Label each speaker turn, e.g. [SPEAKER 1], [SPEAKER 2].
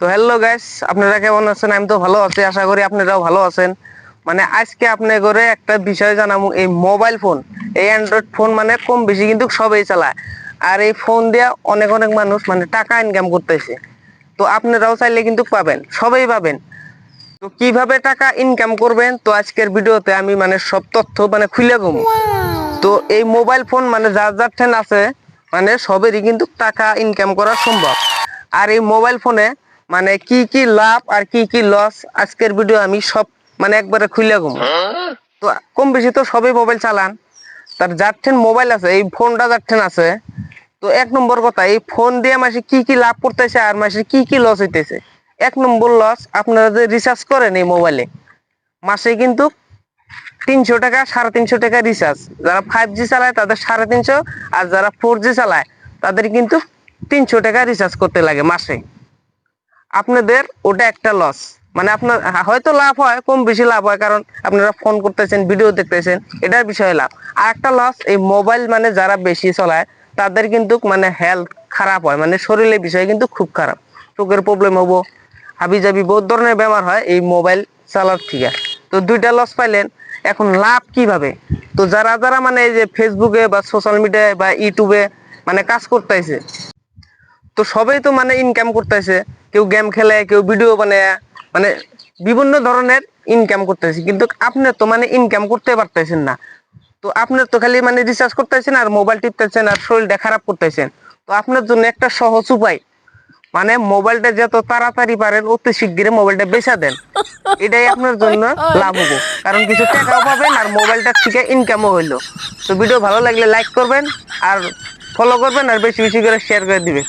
[SPEAKER 1] তো hello guys আপনারা কেমন আছেন? আমি তো ভালো আছি, আশা করি আপনারাও ভালো আছেন। মানে আজকে আপনি করে একটা বিষয় জানাব, এই মোবাইল ফোন এই অ্যান্ড্রয়েড ফোন মানে কম বেশি কিন্তু সবাই চালায়। আর এই ফোন দিয়ে অনেক অনেক মানুষ মানে টাকা ইনকাম করতেছে। তো আপনারাও চাইলে কিন্তু পাবেন, সবাই পাবেন। তো কীভাবে টাকা ইনকাম করবেন? তো আজকের ভিডিওতে আমি মানে সব তথ্য মানে খুলে কমু তো এই মোবাইল ফোন মানে যার যার ঠেন আছে মানে সবেরই কিন্তু টাকা ইনকাম করা সম্ভব। আর এই মোবাইল ফোনে মানে কি কি লাভ আর কি কি লস আজকের ভিডিও আমি সব মানে একবারে খুলে কমু তো কম বেশি তো সবাই মোবাইল চালান। তার যার ঠেন মোবাইল আছে, এই ফোনটা যার ঠেন আছে। তো এক নম্বর কথা, এই ফোন দিয়ে মাসে কি কি লাভ করতেছে আর মাসে কি কি লস হইতেছে? এক নম্বর লস আপনারা যে রিচার্জ করেন এই মোবাইলে মাসে কিন্তু তিনশো টাকা, সাড়ে তিনশো টাকা রিচার্জ যারা ফাইভ জি চালায় তাদের সাড়ে তিনশো, আর যারা ফোর জি চালায়, তাদের কিন্তু তিনশো টাকা রিচার্জ করতে লাগে মাসে। আপনাদের ওটা একটা লস মানে আপনার হয়তো লাভ হয়, কম বেশি লাভ হয়, কারণ আপনারা ফোন করতেছেন ভিডিও দেখতেছেন, এটার বিষয়ে লাভ। আর একটা লস এই মোবাইল মানে যারা বেশি চলায়, তাদের কিন্তু মানে হেলথ খারাপ হয় মানে শরীরের বিষয়ে কিন্তু খুব খারাপ। চোখের প্রবলেম হব হাবি জাবি বহুত ধরনের বেমার হয়, এই মোবাইল চালার থেকে। তো দুইটা লস পাইলেন, এখন লাভ কীভাবে? তো যারা যারা মানে এই যে ফেসবুকে বা সোশ্যাল মিডিয়ায় বা ইউটিউবে মানে কাজ করতেছে, তো সবাই তো মানে ইনকাম করতেছে। কেউ গেম খেলে, কেউ ভিডিও বানায় মানে বিভিন্ন ধরনের ইনকাম করতেছে। কিন্তু আপনি তো মানে ইনকাম করতে পারতেছেন না। তো আপনার তো খালি মানে রিচার্জ করতেছেন আর মোবাইল টিপতেছেন আর শরীরটা খারাপ করতেছেন। তো আপনার জন্য একটা সহজ উপায় মানে মোবাইলটা যত তাড়াতাড়ি পারেন, অতি শিগগিরই মোবাইলটা বেচা দেন। এটাই আপনার জন্য লাভ হব। কারণ কিছু টাকাও পাবেন আর মোবাইলটা থেকে ইনকামও হইল। তো ভিডিও ভালো লাগলে লাইক করবেন আর ফলো করবেন আর বেশি বেশি করে শেয়ার করে দিবেন।